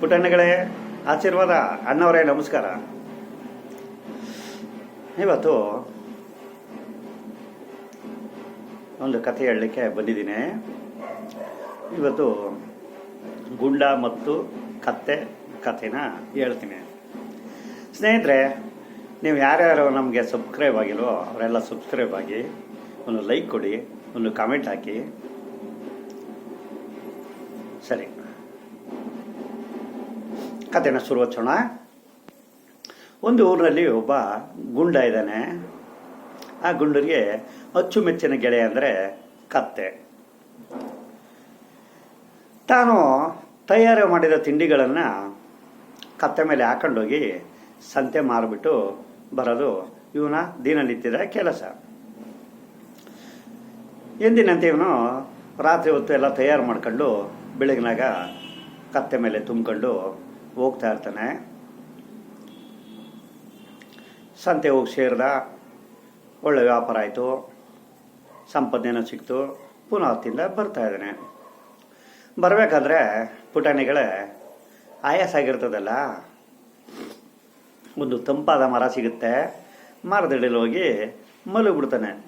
ಪುಟ್ಟಣ್ಣಗಳೇ, ಆಶೀರ್ವಾದ, ಅಣ್ಣವರೇ, ನಮಸ್ಕಾರ. ಇವತ್ತು ಒಂದು ಕಥೆ ಹೇಳಲಿಕ್ಕೆ ಬಂದಿದ್ದೀನಿ. ಇವತ್ತು ಗುಂಡ ಮತ್ತು ಕತ್ತೆ ಕಥೆನ ಹೇಳ್ತೀನಿ. ಸ್ನೇಹಿತರೆ, ನೀವು ಯಾರ್ಯಾರು ನಮಗೆ ಸಬ್ಸ್ಕ್ರೈಬ್ ಆಗಿಲ್ವೋ, ಅವರೆಲ್ಲ ಸಬ್ಸ್ಕ್ರೈಬ್ ಆಗಿ, ಒಂದು ಲೈಕ್ ಕೊಡಿ, ಒಂದು ಕಾಮೆಂಟ್ ಹಾಕಿ. ಕಥೆನ ಹಚ್ಚೋಣ ಒಂದು ಊರಿನಲ್ಲಿ ಒಬ್ಬ ಗುಂಡ ಇದ್ದಾನೆ. ಆ ಗುಂಡರಿಗೆ ಅಚ್ಚುಮೆಚ್ಚಿನ ಗೆಳೆಯ ಅಂದರೆ ಕತ್ತೆ. ತಾನು ತಯಾರು ಮಾಡಿದ ತಿಂಡಿಗಳನ್ನು ಕತ್ತೆ ಮೇಲೆ ಹಾಕೊಂಡೋಗಿ ಸಂತೆ ಮಾರಿಬಿಟ್ಟು ಬರೋದು ಇವನ ದಿನನಿತ್ಯದ ಕೆಲಸ. ಎಂದಿನಂತೆ ಇವನು ರಾತ್ರಿ ಹೊತ್ತು ಎಲ್ಲ ತಯಾರು ಮಾಡ್ಕೊಂಡು ಬೆಳಗಿನಾಗ ಕತ್ತೆ ಮೇಲೆ ತುಂಬಿಕೊಂಡು ಹೋಗ್ತಾ ಇರ್ತಾನೆ. ಸಂತೆ ಹೋಗಿ ಸೇರಿದ ಒಳ್ಳೆ ವ್ಯಾಪಾರ ಆಯಿತು. ಸಂಪಾದನೆನೂ ಸಿಕ್ತು. ಪುನಃ ಬರ್ತಾ ಇದ್ದಾನೆ. ಬರಬೇಕಾದ್ರೆ ಪುಟಾಣಿಗಳೇ ಆಯಾಸ ಆಗಿರ್ತದಲ್ಲ. ಒಂದು ತಂಪಾದ ಮರ ಸಿಗುತ್ತೆ. ಮರದಡಿಲಿ ಹೋಗಿ ಮಲಗಿಬಿಡ್ತಾನೆ.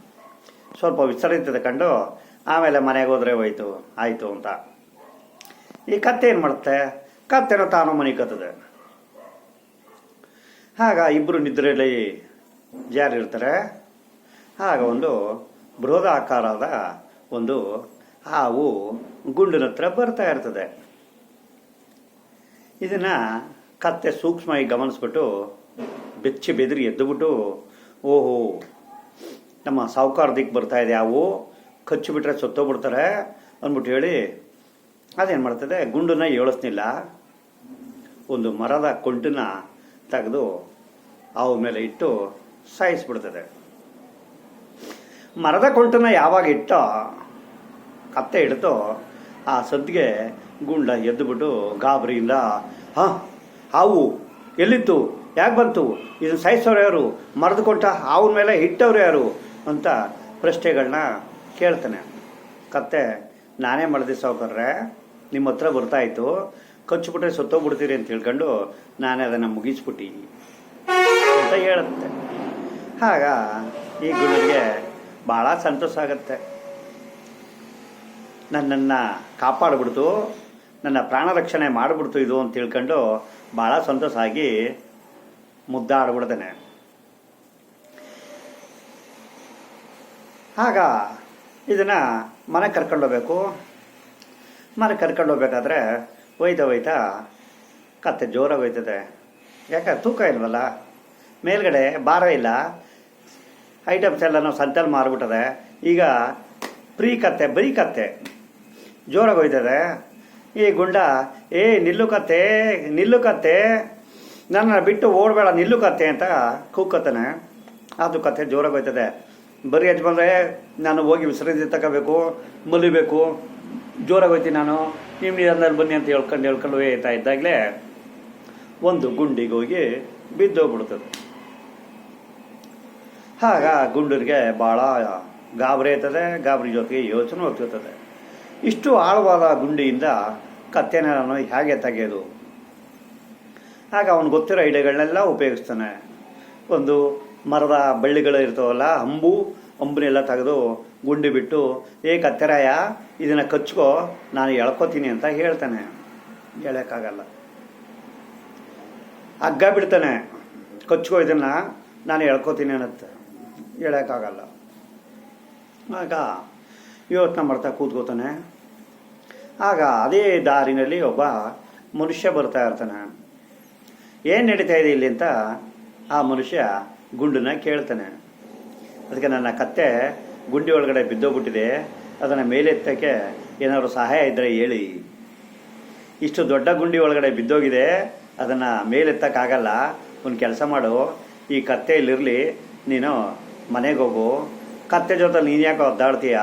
ಸ್ವಲ್ಪ ವಿಶ್ರಾಂತಿ ಕಂಡು ಆಮೇಲೆ ಮನೆಗೆ ಹೋದ್ರೆ ಹೋಯ್ತು, ಆಯಿತು ಅಂತ. ಈ ಕತ್ತೆ ಏನು ಮಾಡುತ್ತೆ? ಕತ್ತೆನೂ ತಾನು ಮನೆ ಕತ್ತದೆ ಆಗ ಇಬ್ಬರು ನಿದ್ರೆಯಲ್ಲಿ ಜಾರಿರ್ತಾರೆ. ಆಗ ಒಂದು ಬೃಹದಾಕಾರದ ಒಂದು ಹಾವು ಗುಂಡಿನ ಹತ್ರ ಬರ್ತಾ ಇರ್ತದೆ. ಇದನ್ನ ಕತ್ತೆ ಸೂಕ್ಷ್ಮವಾಗಿ ಗಮನಿಸ್ಬಿಟ್ಟು ಬೆಚ್ಚಿ ಬೆದರಿ ಎದ್ದುಬಿಟ್ಟು, ಓಹೋ, ನಮ್ಮ ಸಾಹುಕಾರ ದಿಕ್ ಬರ್ತಾ ಇದೆ, ಹಾವು ಕಚ್ಚಿಬಿಟ್ರೆ ಸತ್ತೋಗ್ಬಿಡ್ತಾರೆ ಅಂದ್ಬಿಟ್ಟು ಹೇಳಿ ಅದೇನು ಮಾಡ್ತದೆ? ಗುಂಡನ್ನ ಏಳಿಸ್ನಿಲ್ಲ ಒಂದು ಮರದ ಕೊಂಟನ್ನ ತೆಗೆದು ಅವ ಮೇಲೆ ಇಟ್ಟು ಸಾಯಿಸ್ಬಿಡ್ತದೆ. ಮರದ ಕೊಂಟನ್ನ ಯಾವಾಗ ಇಟ್ಟೋ ಕತ್ತೆ ಇಡ್ತೋ ಆ ಸದ್ಗೆ ಗುಂಡ ಎದ್ದುಬಿಟ್ಟು ಗಾಬರಿಯಿಂದ, ಹಾಂ, ಹಾವು ಎಲ್ಲಿತ್ತು? ಯಾಕೆ ಬಂತು? ಇದನ್ನು ಸಾಯಿಸೋರು ಯಾರು? ಮರದ ಕೊಂಟ ಹಾವಿನ ಮೇಲೆ ಇಟ್ಟವ್ರು ಯಾರು? ಅಂತ ಪ್ರಶ್ನೆಗಳನ್ನ ಕೇಳ್ತಾನೆ. ಕತ್ತೆ, ನಾನೇ ಮಾಡಿದೆ ಸಾವುಕಾರ್ರೆ ನಿಮ್ಮ ಹತ್ರ ಬರ್ತಾ ಇತ್ತು. ಕಚ್ಚಿಬಿಟ್ರೆ ಸತ್ತೋಗ್ಬಿಡ್ತೀರಿ ಅಂತ ಹೇಳ್ಕೊಂಡು ನಾನೇ ಅದನ್ನು ಮುಗಿಸ್ಬಿಟ್ಟೀನಿ ಅಂತ ಹೇಳುತ್ತೆ. ಆಗ ಈ ಗುರುವಿಗೆ ಭಾಳ ಸಂತೋಷ ಆಗುತ್ತೆ. ನನ್ನನ್ನು ಕಾಪಾಡಿಬಿಡ್ತು, ನನ್ನ ಪ್ರಾಣ ರಕ್ಷಣೆ ಮಾಡಿಬಿಡ್ತು ಇದು ಅಂತ ತಿಳ್ಕೊಂಡು ಭಾಳ ಸಂತೋಷ ಆಗಿ ಮುದ್ದಾಡ್ಬಿಡ್ತಾನೆ. ಆಗ ಇದನ್ನು ಮನೆಗೆ ಕರ್ಕೊಂಡೋಗ್ಬೇಕು ಮನೆಗೆ ಕರ್ಕೊಂಡು ಹೋಗ್ಬೇಕಾದ್ರೆ ಒಯ್ತಾ ಒಯ್ತಾ ಕತ್ತೆ ಜೋರಾಗಿ ಹೋಯ್ತದೆ ಯಾಕೆ ತೂಕ ಇಲ್ವಲ್ಲ? ಮೇಲ್ಗಡೆ ಭಾರ ಇಲ್ಲ. ಐಟಮ್ಸ್ ಎಲ್ಲ ನಾವು ಮಾರ್ಬಿಟ್ಟದೆ. ಈಗ ಪ್ರೀ ಕತ್ತೆ, ಬರೀ ಕತ್ತೆ ಜೋರಾಗಿ ಒಯ್ತದೆ. ಈ ಗುಂಡ, ಏ, ನಿಲ್ಲು ಕತ್ತೆ ನಿಲ್ಲು ಕತ್ತೆ ನನ್ನ ಬಿಟ್ಟು ಓಡಬೇಡ, ನಿಲ್ಲು ಕತ್ತೆ ಅಂತ ಕೂಕ್ಕತ್ತಾನೆ ಅದು ಕತ್ತೆ ಜೋರಾಗಿ ಹೋಯ್ತದೆ ಬರೀ ಯಜಮಾನ್ರೆ ಬಂದರೆ ನಾನು ಹೋಗಿ ವಿಶ್ರಾಂತಿ ತಗೋಬೇಕು, ಮಲಿಬೇಕು, ಜೋರಾಗಿ ಹೋಯ್ತೀನಿ ನಾನು. ನಿಮ್ಮ ನೀರಲ್ಲಿ ಬನ್ನಿ ಅಂತ ಹೇಳ್ಕೊಂಡು ಹೇಳ್ಕೊಂಡು ಹೋಯ್ತಾ ಇದ್ದಾಗಲೇ ಒಂದು ಗುಂಡಿಗೆ ಹೋಗಿ ಬಿದ್ದೋಗ್ಬಿಡ್ತದೆ ಆಗ ಗುಂಡರಿಗೆ ಭಾಳ ಗಾಬರಿ ಆಯ್ತದೆ, ಗಾಬರಿ ಜೊತೆಗೆ ಯೋಚನೆ ಹೋಗ್ತಿರ್ತದೆ ಇಷ್ಟು ಆಳವಾದ ಗುಂಡಿಯಿಂದ ಕತ್ತೆನ ನಾನು ಹೇಗೆ ತೆಗೆಯೋದು? ಆಗ ಅವನು ಗೊತ್ತಿರೋ ಐಡಿಯಾಗಳನ್ನೆಲ್ಲ ಉಪಯೋಗಿಸ್ತಾನೆ. ಒಂದು ಮರದ ಬಳ್ಳಿಗಳು ಇರ್ತಾವಲ್ಲ ಅಂಬು ಅಂಬುನೆಲ್ಲ ತೆಗೆದು ಗುಂಡಿ ಬಿಟ್ಟು, ಏ ಕತ್ತೆರಾಯ, ಇದನ್ನು ಕಚ್ಕೋ, ನಾನು ಎಳ್ಕೊತೀನಿ ಅಂತ ಹೇಳ್ತಾನೆ. ಹೇಳೋಕ್ಕಾಗಲ್ಲ. ಹಗ್ಗ ಬಿಡ್ತಾನೆ, ಕಚ್ಕೋ ಇದನ್ನು, ನಾನು ಎಳ್ಕೊತೀನಿ ಅನ್ನತ್ತೆ. ಹೇಳೋಕ್ಕಾಗಲ್ಲ. ಆಗ ಯೋಚನೆ ಮಾಡ್ತಾ ಕೂತ್ಕೋತಾನೆ. ಆಗ ಅದೇ ದಾರಿನಲ್ಲಿ ಒಬ್ಬ ಮನುಷ್ಯ ಬರ್ತಾ ಇರ್ತಾನೆ. ಏನು ನಡೀತಾ ಇದೆ ಇಲ್ಲಿ? ಅಂತ ಆ ಮನುಷ್ಯ ಗುಂಡನ್ನ ಕೇಳ್ತಾನೆ. ಅದಕ್ಕೆ ನನ್ನ ಕತ್ತೆ ಗುಂಡಿ ಒಳಗಡೆ ಬಿದ್ದೋಗ್ಬಿಟ್ಟಿದೆ. ಅದನ್ನು ಮೇಲೆತ್ತಕ್ಕೆ ಏನಾದರೂ ಸಹಾಯ ಇದ್ದರೆ ಹೇಳಿ. ಇಷ್ಟು ದೊಡ್ಡ ಗುಂಡಿ ಒಳಗಡೆ ಬಿದ್ದೋಗಿದೆ. ಅದನ್ನು ಮೇಲೆತ್ತಕ್ಕಾಗಲ್ಲ. ಒಂದು ಕೆಲಸ ಮಾಡು. ಈ ಕತ್ತೆ ಇಲ್ಲಿರಲಿ. ನೀನು ಮನೆಗೆ ಹೋಗು. ಕತ್ತೆ ಜೊತೆ ನೀನು ಯಾಕೆ ಒದ್ದಾಡ್ತೀಯ?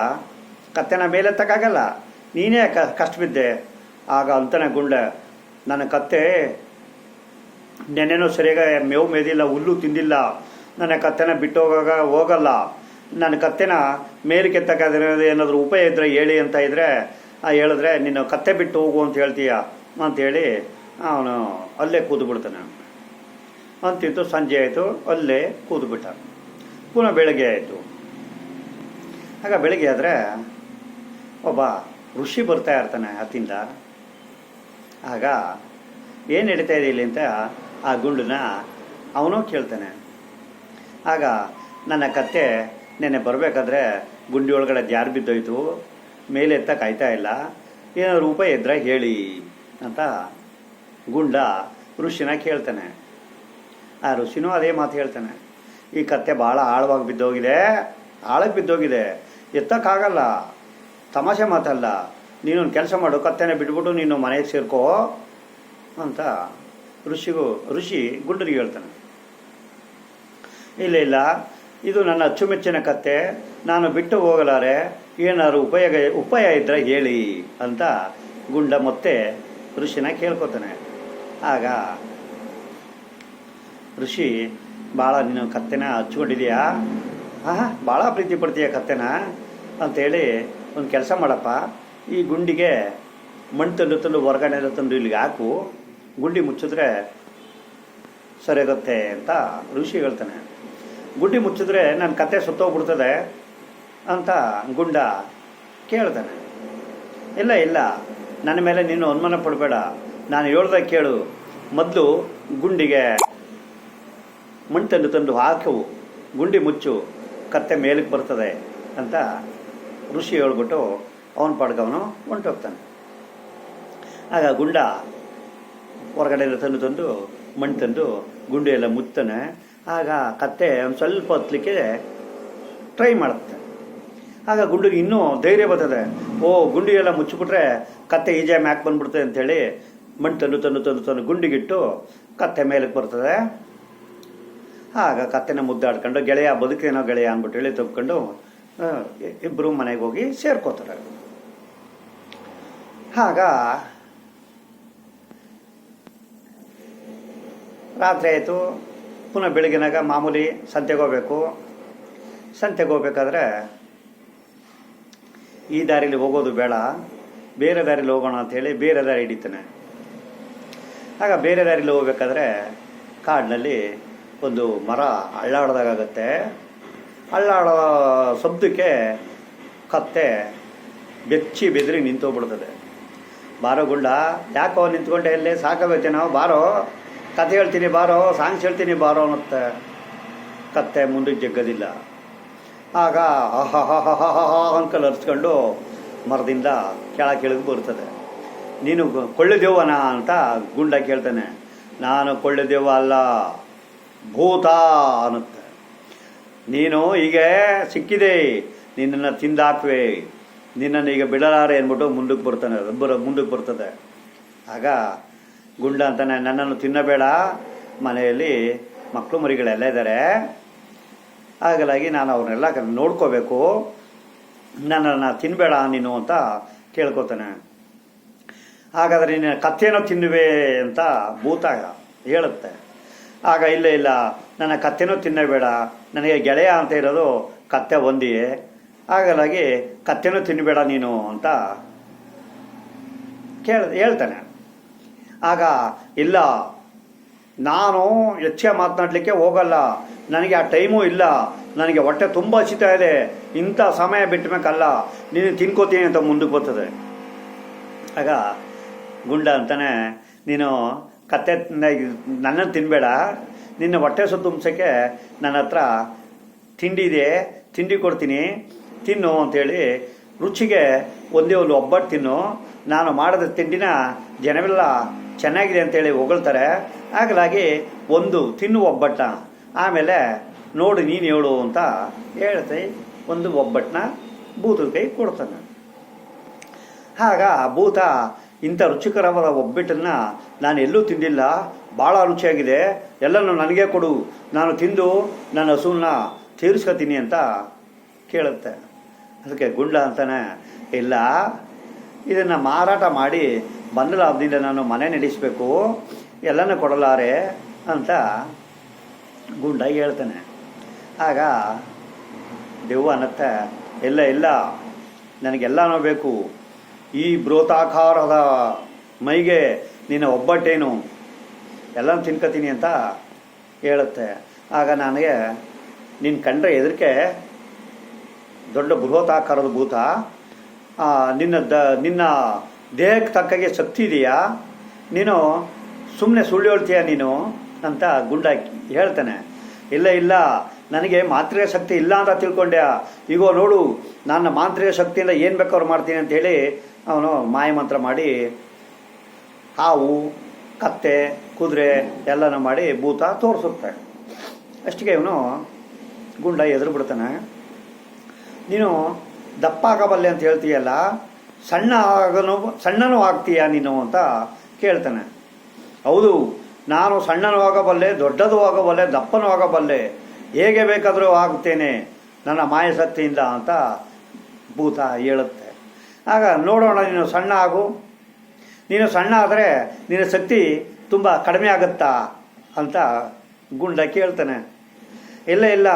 ಕತ್ತೆನ ಮೇಲೆತ್ತಕ್ಕಾಗಲ್ಲ. ನೀನೇ ಕ ಕಷ್ಟ ಬಿದ್ದೆ ಆಗ ಅಂತಾನೆ ಗುಂಡ ನನ್ನ ಕತ್ತೆ ನೆನ್ನೆನೂ ಸರಿಯಾಗಿ ಮೇವು ಮೇದಿಲ್ಲ, ಹುಲ್ಲು ತಿಂದಿಲ್ಲ. ನನ್ನ ಕತ್ತೆನ ಬಿಟ್ಟು ಹೋಗಾಗ ಹೋಗಲ್ಲ. ನನ್ನ ಕತ್ತೆನ ಮೇಲಕ್ಕೆ ಎತ್ತಕ್ಕಾದ್ರೆ ಏನಾದರೂ ಉಪಾಯ ಇದ್ರೆ ಹೇಳಿ ಅಂತ ಇದ್ರೆ, ಆ ಹೇಳಿದ್ರೆ ನೀನು ಕತ್ತೆ ಬಿಟ್ಟು ಹೋಗು ಅಂತ ಹೇಳ್ತೀಯ? ಅಂತೇಳಿ ಅವನು ಅಲ್ಲೇ ಕೂದು ಬಿಡ್ತಾನೆ ಅಂತಿತ್ತು, ಸಂಜೆ ಆಯಿತು, ಅಲ್ಲೇ ಕೂದ್ಬಿಟ್ಟ ಬಿಟ್ಟ ಪುನಃ ಬೆಳಗ್ಗೆ ಆಯಿತು. ಆಗ ಬೆಳಗ್ಗೆ ಆದರೆ ಒಬ್ಬ ಋಷಿ ಬರ್ತಾ ಇರ್ತಾನೆ ಅತ್ತಿಂದ ಆಗ, ಏನು ನಡೀತಾ ಇದೆ ಇಲ್ಲಿ? ಅಂತ ಆ ಗುಂಡನ್ನ ಅವನು ಕೇಳ್ತಾನೆ. ಆಗ ನನ್ನ ಕತ್ತೆ ನೆನ್ನೆ ಬರಬೇಕಾದ್ರೆ ಗುಂಡಿ ಒಳಗಡೆ ಜಾರು ಬಿದ್ದೋಯ್ತು. ಮೇಲೆ ಎತ್ತ ಕಾಯ್ತಾ ಇಲ್ಲ. ಏನಾದ್ರು ರೂಪ ಇದ್ರೆ ಹೇಳಿ ಅಂತ ಗುಂಡ ಋಷಿನ ಕೇಳ್ತಾನೆ. ಆ ಋಷಿನೂ ಅದೇ ಮಾತು ಹೇಳ್ತಾನೆ. ಈ ಕತ್ತೆ ಭಾಳ ಆಳವಾಗಿ ಬಿದ್ದೋಗಿದೆ. ಆಳಕ್ಕೆ ಬಿದ್ದೋಗಿದೆ. ಎತ್ತಕ್ಕಾಗಲ್ಲ. ತಮಾಷೆ ಮಾತಲ್ಲ. ನೀನೊಂದು ಕೆಲಸ ಮಾಡು. ಕತ್ತೆನ ಬಿಟ್ಬಿಟ್ಟು ನೀನು ಮನೆಗೆ ಸೇರ್ಕೋ ಅಂತ ಋಷಿಗೂ, ಋಷಿ ಗುಂಡರಿಗೆ ಹೇಳ್ತಾನೆ. ಇಲ್ಲ ಇಲ್ಲ. ಇದು ನನ್ನ ಅಚ್ಚುಮೆಚ್ಚಿನ ಕತೆ ನಾನು ಬಿಟ್ಟು ಹೋಗಲಾರೆ. ಏನಾದ್ರು ಉಪಯೋಗ, ಉಪಾಯ ಇದ್ರೆ ಹೇಳಿ ಅಂತ ಗುಂಡ ಮತ್ತೆ ಋಷಿನ ಕೇಳ್ಕೊತಾನೆ. ಆಗ ಋಷಿ ಭಾಳ ನೀನು ಕತ್ತೆನ ಹಚ್ಕೊಂಡಿದೀಯಾ? ಹಾಂ ಭಾಳ ಪ್ರೀತಿ ಪಡ್ತೀಯ ಕತ್ತೆನ. ಅಂತೇಳಿ ಒಂದು ಕೆಲಸ ಮಾಡಪ್ಪ. ಈ ಗುಂಡಿಗೆ ಮಣ್ಣು ತಂದು ತಂದು ಹೊರಗಡೆ ತಂದು ಇಲ್ಲಿಗೆ ಹಾಕು. ಗುಂಡಿ ಮುಚ್ಚಿದ್ರೆ ಸರಿಯಾಗುತ್ತೆ ಅಂತ ಋಷಿ ಹೇಳ್ತಾನೆ. ಗುಂಡಿ ಮುಚ್ಚಿದ್ರೆ ನನ್ನ ಕತೆ ಸುತ್ತೋಗ್ಬಿಡ್ತದೆ ಅಂತ ಗುಂಡ ಕೇಳ್ತಾನೆ. ಇಲ್ಲ ಇಲ್ಲ, ನನ್ನ ಮೇಲೆ ನೀನು ಅನುಮಾನ ಪಡಬೇಡ. ನಾನು ಹೇಳ್ದಾಗ ಕೇಳು. ಮೊದಲು ಗುಂಡಿಗೆ ಮಣ್ಣು ತಂದು ತಂದು ಹಾಕು. ಗುಂಡಿ ಮುಚ್ಚು, ಕತ್ತೆ ಮೇಲಕ್ಕೆ ಬರ್ತದೆ ಅಂತ ಋಷಿ ಹೇಳ್ಬಿಟ್ಟು ಅವನ ಪಾಡ್ಗವನು ಹೊಂಟೋಗ್ತಾನೆ. ಆಗ ಗುಂಡ ಹೊರಗಡೆ ತಂದು ತಂದು ಮಣ್ಣು ತಂದು ಗುಂಡಿ ಎಲ್ಲ ಮುತ್ತಾನೆ. ಆಗ ಕತ್ತೆ ಒಂದು ಸ್ವಲ್ಪ ಹೊತ್ತಲಿಕ್ಕೆ ಟ್ರೈ ಮಾಡುತ್ತೆ. ಆಗ ಗುಂಡಿಗೆ ಇನ್ನೂ ಧೈರ್ಯ ಬರ್ತದೆ. ಓ, ಗುಂಡಿ ಎಲ್ಲ ಮುಚ್ಚಿಬಿಟ್ರೆ ಕತ್ತೆ ಈಜೆ ಮ್ಯಾಕ್ ಬಂದ್ಬಿಡ್ತದೆ ಅಂಥೇಳಿ ಮಣ್ಣು ತಂದು ತಂದು ತಂದು ತಂದು ಗುಂಡಿಗಿಟ್ಟು ಕತ್ತೆ ಮೇಲಕ್ಕೆ ಬರ್ತದೆ. ಆಗ ಕತ್ತೆನ ಮುದ್ದಾಡ್ಕೊಂಡು, ಗೆಳೆಯ ಬದುಕೇನೋ ಗೆಳೆಯ ಅಂದ್ಬಿಟ್ಟು ಹೇಳಿ ತಬ್ಕೊಂಡು ಇಬ್ಬರು ಮನೆಗೆ ಹೋಗಿ ಸೇರ್ಕೋತಾರೆ. ಆಗ ರಾತ್ರಿ ಆಯಿತು. ಪುನಃ ಬೆಳಗಿನಾಗ ಮಾಮೂಲಿ ಸಂತೆಗೆ ಹೋಗ್ಬೇಕು. ಸಂತೆಗೆ ಹೋಗ್ಬೇಕಾದ್ರೆ ಈ ದಾರಿಲಿ ಹೋಗೋದು ಬೇಡ. ಬೇರೆ ದಾರಿಲಿ ಹೋಗೋಣ ಅಂಥೇಳಿ ಬೇರೆ ದಾರಿ ಹಿಡಿತಾನೆ. ಆಗ ಬೇರೆ ದಾರಿಲಿ ಹೋಗ್ಬೇಕಾದ್ರೆ ಕಾಡಿನಲ್ಲಿ ಒಂದು ಮರ ಅಳ್ಳಾಡ್ದಾಗತ್ತೆ ಅಳ್ಳಾಡೋ ಶಬ್ದಕ್ಕೆ ಕತ್ತೆ ಬೆಚ್ಚಿ ಬೆದರಿ ನಿಂತೋಗ್ಬಿಡ್ತದೆ. ಬಾರೋ ಗುಂಡ, ಯಾಕೋ ನಿಂತ್ಕೊಂಡೆ ಎಲ್ಲಿ ನಾವು ಬಾರೋ. ಕತೆ ಹೇಳ್ತೀನಿ, ಬಾರೋ, ಸಾಂಗ್ಸ್ ಹೇಳ್ತೀನಿ, ಬಾರೋ ಅನ್ನತ್ತೆ. ಕತ್ತೆ ಮುಂದಕ್ಕೆ ಜಗ್ಗದಿಲ್ಲ. ಆಗ ಅಂಕಲ್ ಹರಿಸ್ಕೊಂಡು ಮರದಿಂದ ಕೆಳ ಕೆಳಗೆ ಬರ್ತದೆ ನೀನು ಕೊಳ್ಳೆದೇವನ ಅಂತ ಗುಂಡ ಕೇಳ್ತಾನೆ. ನಾನು ಕೊಳ್ಳೆದೇವ ಅಲ್ಲ, ಭೂತ ಅನ್ನುತ್ತೆ. ನೀನು ಈಗ ಸಿಕ್ಕಿದೆ, ನಿನ್ನನ್ನು ತಿಂದಾಕ್ವೆ. ನಿನ್ನನ್ನು ಈಗ ಬಿಡಲಾರೆ ಅಂದ್ಬಿಟ್ಟು ಮುಂದಕ್ಕೆ ಬರ್ತಾನೆ ಮುಂದಕ್ಕೆ ಬರ್ತದೆ. ಆಗ ಗುಂಡ ಅಂತಾನೆ, ನನ್ನನ್ನು ತಿನ್ನಬೇಡ. ಮನೆಯಲ್ಲಿ ಮಕ್ಕಳು ಮರಿಗಳೆಲ್ಲ ಇದ್ದಾರೆ ಹಾಗಾಗಿ ನಾನು ಅವ್ರನ್ನೆಲ್ಲ ನೋಡ್ಕೋಬೇಕು. ನನ್ನನ್ನು ತಿನ್ನಬೇಡ ನೀನು ಅಂತ ಕೇಳ್ಕೊತಾನೆ. ಹಾಗಾದರೆ ನೀನು ಕತ್ತೇನೋ ತಿನ್ನುವೆ ಅಂತ ಭೂತ ಹೇಳುತ್ತೆ. ಆಗ ಇಲ್ಲ ಇಲ್ಲ, ನನ್ನ ಕತ್ತೆನೂ ತಿನ್ನಬೇಡ. ನನಗೆ ಗೆಳೆಯ ಅಂತ ಇರೋದು ಕತ್ತೆ ಒಂದಿಯೇ. ಹಾಗಾಗಿ ಕತ್ತೆನೂ ತಿನ್ನಬೇಡ ನೀನು ಅಂತ ಕೇಳ, ಹೇಳ್ತಾನೆ. ಆಗ, ಇಲ್ಲ, ನಾನು ಹೆಚ್ಚೆ ಮಾತನಾಡಲಿಕ್ಕೆ ಹೋಗಲ್ಲ. ನನಗೆ ಆ ಟೈಮೂ ಇಲ್ಲ. ನನಗೆ ಹೊಟ್ಟೆ ತುಂಬ ಹಸಿತಾ ಇದೆ. ಇಂಥ ಸಮಯ ಬಿಟ್ಟಬೇಕಲ್ಲ ನೀನು ತಿನ್ಕೋತೀನಿ ಅಂತ ಮುಂದಕ್ಕೆ ಬರ್ತದೆ. ಆಗ ಗುಂಡ ಅಂತಾನೆ, ನೀನು ಕತ್ತೆ ನನ್ನನ್ನು ತಿನ್ನಬೇಡ ನಿನ್ನ ಹೊಟ್ಟೆ ಸುತ್ತ ತುಂಬಿಸೋಕ್ಕೆ ನನ್ನ ಹತ್ರ ತಿಂಡಿ ಇದೆ. ತಿಂಡಿ ಕೊಡ್ತೀನಿ. ತಿನ್ನು ಅಂತೇಳಿ ರುಚಿಗೆ ಒಂದೇ ಒಂದು ಒಬ್ಬಟ್ಟು ತಿನ್ನು. ನಾನು ಮಾಡಿದ ತಿಂಡಿನ ಜನವೆಲ್ಲ ಚೆನ್ನಾಗಿದೆ ಅಂತೇಳಿ ಹೊಗಳ್ತಾರೆ. ಆಗಲಾಗಿ ಒಂದು ತಿನ್ನು ಒಬ್ಬಟ್ಟ ಆಮೇಲೆ ನೋಡು ನೀನು ಹೇಳು ಅಂತ ಹೇಳ್ತೈ. ಒಂದು ಒಬ್ಬಟ್ಟನ್ನ ಭೂತದ ಕೈ ಕೊಡ್ತಾನೆ. ಆಗ ಭೂತ ಇಂಥ ರುಚಿಕರವಾದ ಒಬ್ಬಟ್ಟನ್ನು ನಾನು ಎಲ್ಲೂ ತಿಂದಿಲ್ಲ. ಭಾಳ ರುಚಿಯಾಗಿದೆ. ಎಲ್ಲನೂ ನನಗೆ ಕೊಡು. ನಾನು ತಿಂದು ನನ್ನ ಹಸುವನ್ನ ತೀರಿಸ್ಕೊತೀನಿ ಅಂತ ಕೇಳುತ್ತೆ. ಅದಕ್ಕೆ ಗುಂಡ ಅಂತಾನೆ, ಇಲ್ಲ, ಇದನ್ನು ಮಾರಾಟ ಮಾಡಿ ಬಂದ ಲಾಭದಿಂದ ನಾನು ಮನೆ ನಡೆಸಬೇಕು, ಎಲ್ಲನೂ ಕೊಡಲಾರೆ ಅಂತ ಗುಂಡ ಹೇಳ್ತಾನೆ. ಆಗ ದೆವ್ವ ಅನ್ನತ್ತೆ, ಇಲ್ಲ ಇಲ್ಲ, ನನಗೆಲ್ಲನೂ ಬೇಕು. ಈ ಬೃಹತಾಕಾರದ ಮೈಗೆ ನಿನ್ನ ಒಬ್ಬಟ್ಟೇನು? ಎಲ್ಲ ತಿನ್ಕೋತೀನಿ ಅಂತ ಹೇಳುತ್ತೆ. ಆಗ ನನಗೆ ನಿನ್ನ ಕಂಡ್ರೆ ಎದುರಿಕೆ ದೊಡ್ಡ ಬೃಹತಾಕಾರದ ಭೂತ ನಿನ್ನ ದ, ನಿನ್ನ ದೇಹಕ್ಕೆ ತಕ್ಕಗೆ ಶಕ್ತಿ ಇದೆಯಾ? ನೀನು ಸುಮ್ಮನೆ ಸುಳ್ಳು ಹೇಳ್ತೀಯಾ ನೀನು? ಅಂತ ಗುಂಡಾಕಿ ಹೇಳ್ತಾನೆ. ಇಲ್ಲ ಇಲ್ಲ, ನನಗೆ ಮಾಂತ್ರಿಕ ಶಕ್ತಿ ಇಲ್ಲ ಅಂತ ತಿಳ್ಕೊಂಡೆ ಈಗೋ ನೋಡು, ನನ್ನ ಮಾಂತ್ರಿಕ ಶಕ್ತಿಯಿಂದ ಏನು ಬೇಕಾದ್ರು ಮಾಡ್ತೀನಿ ಅಂತೇಳಿ ಅವನು ಮಾಯ ಮಂತ್ರ ಮಾಡಿ ಹಾವು, ಕತ್ತೆ, ಕುದುರೆ ಎಲ್ಲನ ಮಾಡಿ ಭೂತ ತೋರಿಸುತ್ತೆ. ಅಷ್ಟಿಗೆ ಇವನು ಗುಂಡ ಎದುರು ಬಿಡ್ತಾನೆ ನೀನು ದಪ್ಪ ಆಗಬಲ್ಲೆ ಅಂತ ಹೇಳ್ತೀಯಲ್ಲ ಸಣ್ಣ ಆಗನು, ಸಣ್ಣನೂ ಆಗ್ತೀಯ ನೀನು ಅಂತ ಕೇಳ್ತಾನೆ. ಹೌದು, ನಾನು ಸಣ್ಣನೂ ಆಗಬಲ್ಲೆ, ದೊಡ್ಡದೂ ಆಗಬಲ್ಲೆ, ದಪ್ಪನೂ ಆಗಬಲ್ಲೆ, ಹೇಗೆ ಬೇಕಾದರೂ ಆಗ್ತೇನೆ ನನ್ನ ಮಾಯಶಕ್ತಿಯಿಂದ ಅಂತ ಭೂತ ಹೇಳುತ್ತೆ. ಆಗ ನೋಡೋಣ, ನೀನು ಸಣ್ಣ ಆಗು. ನೀನು ಸಣ್ಣ ಆದರೆ ನಿನ್ನ ಶಕ್ತಿ ತುಂಬ ಕಡಿಮೆ ಆಗುತ್ತಾ ಅಂತ ಗುಂಡ ಕೇಳ್ತಾನೆ. ಇಲ್ಲ ಇಲ್ಲ,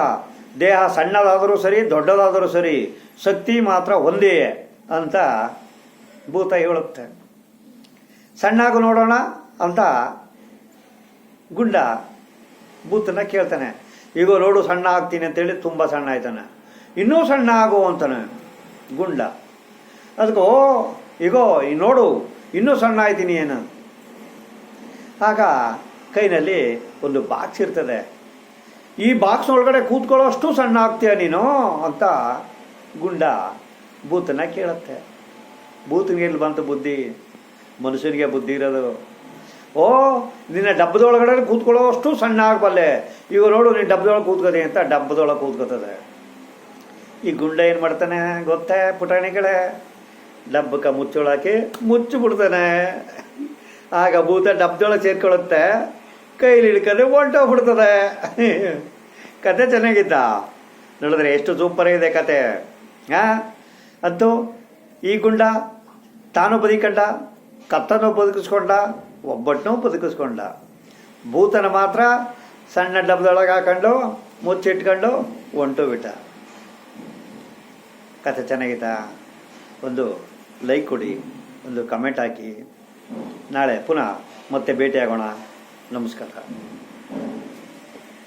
ದೇಹ ಸಣ್ಣದಾದರೂ ಸರಿ, ದೊಡ್ಡದಾದರೂ ಸರಿ, ಶಕ್ತಿ ಮಾತ್ರ ಒಂದೇ. ಅಂತ ಭೂತ ಹೇಳುತ್ತೆ. ಸಣ್ಣಾಗು ನೋಡೋಣ ಅಂತ ಗುಂಡ ಭೂತನ ಕೇಳ್ತಾನೆ. ಈಗ ನೋಡು, ಸಣ್ಣ ಆಗ್ತೀನಿ ಅಂತೇಳಿ ತುಂಬ ಸಣ್ಣ ಆಯ್ತಾನೆ. ಇನ್ನೂ ಸಣ್ಣ ಆಗು ಅಂತಾನೆ ಗುಂಡ. ಅದಕ್ಕೋ ಈಗೋ ಈ ನೋಡು, ಇನ್ನೂ ಸಣ್ಣ ಆಯ್ತೀನಿ ಏನು? ಆಗ ಕೈನಲ್ಲಿ ಒಂದು ಬಾಕ್ಸ್ ಇರ್ತದೆ. ಈ ಬಾಕ್ಸ್ ಒಳಗಡೆ ಕೂತ್ಕೊಳ್ಳೋಷ್ಟು ಸಣ್ಣ ಆಗ್ತೀಯ ನೀನು? ಅಂತ ಗುಂಡ ಭೂತನ ಕೇಳುತ್ತೆ. ಭೂತನಿಗೆ ಇಲ್ಲಿ ಬಂತು ಬುದ್ಧಿ? ಮನುಷ್ಯನಿಗೆ ಬುದ್ಧಿ ಇರೋದು. ಓ, ನಿನ್ನ ಡಬ್ಬದೊಳಗಡೆ ಕೂತ್ಕೊಳ್ಳೋಷ್ಟು ಸಣ್ಣ ಆಗಬಲ್ಲೆ. ಈಗ ನೋಡು, ನೀನು ಡಬ್ಬದೊಳಗೆ ಕೂತ್ಕೋದೆ ಅಂತ ಡಬ್ಬದೊಳಗೆ ಕೂತ್ಕೋತದೆ. ಈ ಗುಂಡ ಏನು ಮಾಡ್ತಾನೆ ಗೊತ್ತೇ ಪುಟಾಣಿಗಳೇ? ಡಬ್ಬಕ್ಕೆ ಮುಚ್ಚೊಳಕ್ಕೆ ಮುಚ್ಚಿ ಬಿಡ್ತಾನೆ ಆಗ ಭೂತ ಡಬ್ಬದೊಳಗೆ ಸೇರ್ಕೊಳ್ಳುತ್ತೆ. ಕೈಲಿ ಹಿಡ್ಕೊಂಡ್ರೆ ಹೊಂಟೋಗ್ಬಿಡ್ತದೆ ಕತೆ ಚೆನ್ನಾಗಿದ್ದ ನೋಡಿದ್ರೆ ಎಷ್ಟು ಸೂಪರ್ ಇದೆ ಕತೆ. ಹಾ ಅಂತೂ ಈ ಗುಂಡ ತಾನು ಬದುಕಂಡ ಕತ್ತನು ಬದುಕಿಸ್ಕೊಂಡ ಒಬ್ಬಟ್ಟನೂ ಬದುಕಿಸ್ಕೊಂಡ. ಭೂತನ ಮಾತ್ರ ಸಣ್ಣ ಡಬ್ಬದೊಳಗೆ ಹಾಕೊಂಡು, ಮುಚ್ಚಿಟ್ಕೊಂಡು ಒಂಟು ಬಿಟ್ಟ. ಕತೆ ಚೆನ್ನಾಗಿತ್ತ? ಒಂದು ಲೈಕ್ ಕೊಡಿ, ಒಂದು ಕಮೆಂಟ್ ಹಾಕಿ. ನಾಳೆ ಪುನಃ ಮತ್ತೆ ಭೇಟಿಯಾಗೋಣ. ನಮಸ್ಕಾರ.